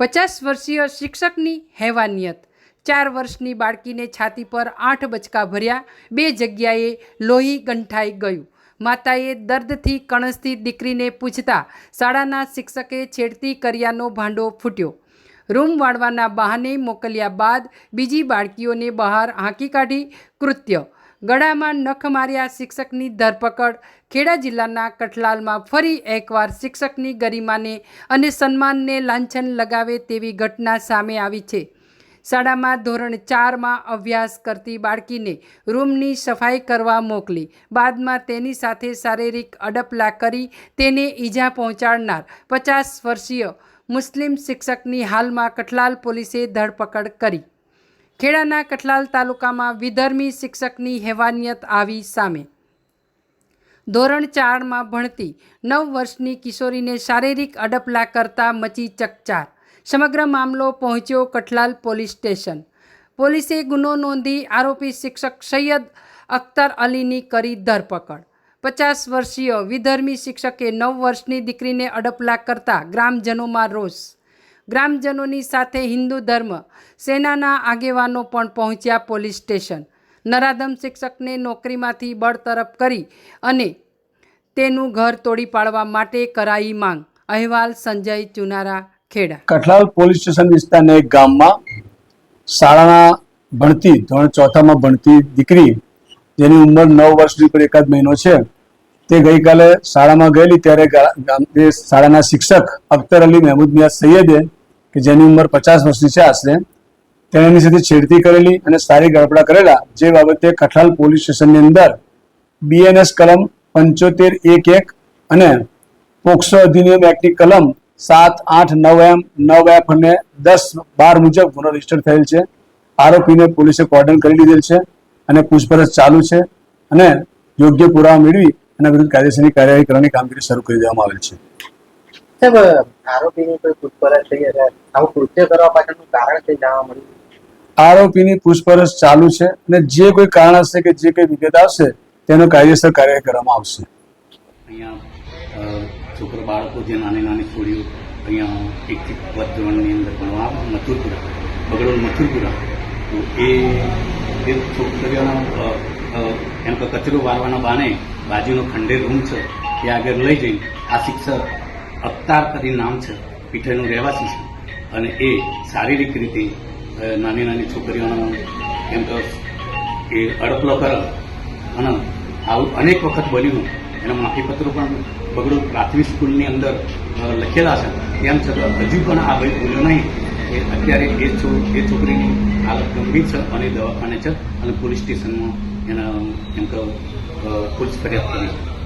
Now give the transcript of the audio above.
પચાસ વર્ષીય શિક્ષકની હેવાનિયત. ચાર વર્ષની બાળકીને છાતી પર આઠ બચકા ભર્યા. બે જગ્યાએ લોહી ગંઠાઈ ગયું. માતાએ દર્દથી કણસથી દીકરીને પૂછતા શાળાના શિક્ષકે છેડતી કર્યાનો ભાંડો ફૂટ્યો. રૂમ વાળવાના બહાને મોકલ્યા બાદ બીજી બાળકીઓને બહાર હાંકી કાઢી કૃત્ય ગળામાં નખ માર્યા શિક્ષકની ધરપકડ. ખેડા જિલ્લાના કઠલાલમાં ફરી એકવાર શિક્ષકની ગરિમાને અને સન્માનને લાંછન લગાવે તેવી ઘટના સામે આવી છે. શાળામાં ધોરણ ચારમાં અભ્યાસ કરતી બાળકીને રૂમની સફાઈ કરવા મોકલી. બાદમાં તેની સાથે શારીરિક અડપલા કરી તેને ઈજા પહોંચાડનાર પચાસ વર્ષીય મુસ્લિમ શિક્ષકની હાલમાં કઠલાલ પોલીસે ધરપકડ કરી. ખેડાના કઠલાલ તાલુકામાં વિધર્મી શિક્ષકની હેવાનિયત આવી સામે. ધોરણ ચારમાં ભણતી નવ વર્ષની કિશોરીને શારીરિક અડપલા કરતા મચી ચકચાર. સમગ્ર મામલો પહોંચ્યો કઠલાલ પોલીસ સ્ટેશન. પોલીસે ગુનો નોંધી આરોપી શિક્ષક સૈયદ અખ્તર અલીની કરી ધરપકડ. પચાસ વર્ષીય વિધર્મી શિક્ષકે નવ વર્ષની દીકરીને અડપલા કરતા ગ્રામજનોમાં રોષ ગ્રામજનોની સાથે હિન્દુ ધર્મ સેનાના આગેવાનો પણ પહોંચ્યા પોલીસ સ્ટેશન. નરાધમ શિક્ષકને નોકરીમાંથી બળતરફ કરી અને તેનું ઘર તોડી પાડવા માટે કરાઈ માંગ. અહેવાલ સંજય ચુનારા, ખેડા. કઠલાલ પોલીસ સ્ટેશન વિસ્તારના એક ગામમાં શાળાના ભણતી, ધોરણ ચોથામાં ભણતી દીકરી, જેની ઉંમર નવ વર્ષની પર એકાદ મહિનો છે, તે ગઈકાલે શાળામાં ગયેલી, ત્યારે શાળાના શિક્ષક અખ્તર અલી મહેમૂદ મિયા સૈયદે કે જેની ઉંમર પચાસ વર્ષની છે આશરે તેની સાથે છેડતી કરેલી અને સારી ગડબડા કરેલા જે બાબતે કઠલાલ પોલીસ સ્ટેશનની અંદર બીએનએસ કલમ પંચોતેર એક એક અને પોક્સો અધિનિયમ એક્ટની કલમ સાત આઠ નવ એમ, નવ એફ અને દસ બાર મુજબ ગુનો રજિસ્ટર થયેલ છે. આરોપીને પોલીસે કોર્ડન કરી લીધેલ છે અને પૂછપરછ ચાલુ છે અને યોગ્ય પુરાવા મેળવી એના વિરુદ્ધ કાયદેસરની કાર્યવાહી કરવાની કામગીરી શરૂ કરી દેવામાં આવેલ છે. સાહેબ આરોપીની કોઈ પૂછપરછ થઈ આવું કૃત્ય કરવા પાછળનું કારણ છે જાણવા મળ્યું? આરોપીની પૂછપરછ ચાલુ છે અને જે કોઈ કારણ હશે કે જે કોઈ વિગત આવશે તેનો કાયદેસર કાર્યવાહી કરવામાં આવશે. અહીંયા છોકરો બાળકો જે નાની નાની છોડીઓ અહીંયા એકથી વધ ધોરણની અંદર ભણવા આવે, મથુરપુરા બગડોલ મથુરપુરા તો એ એ છોકરીઓના એમ કે કચરો વાળવાના બાને બાજુનો ખંડેર રૂમ છે એ આગળ લઈ જઈ આ શિક્ષક અવતાર કરી નામ છે પીઠેનું રહેવાસી છે. અને એ શારીરિક રીતે નાની નાની છોકરીઓનો એમ તો એ અડપલો કરે. અને આવું અનેક વખત બન્યું એના માફીપત્રો પણ બગડો પ્રાથમિક સ્કૂલની અંદર લખેલા છે. તેમ છતાં હજુ પણ આ ભાઈ ભૂલ્યો નહીં એ અત્યારે એ એ છોકરીની હાલત ગંભીર છે અને દવાખાને છે અને પોલીસ સ્ટેશનમાં એના, એમ કે પોલીસ ફરિયાદ કરી. છે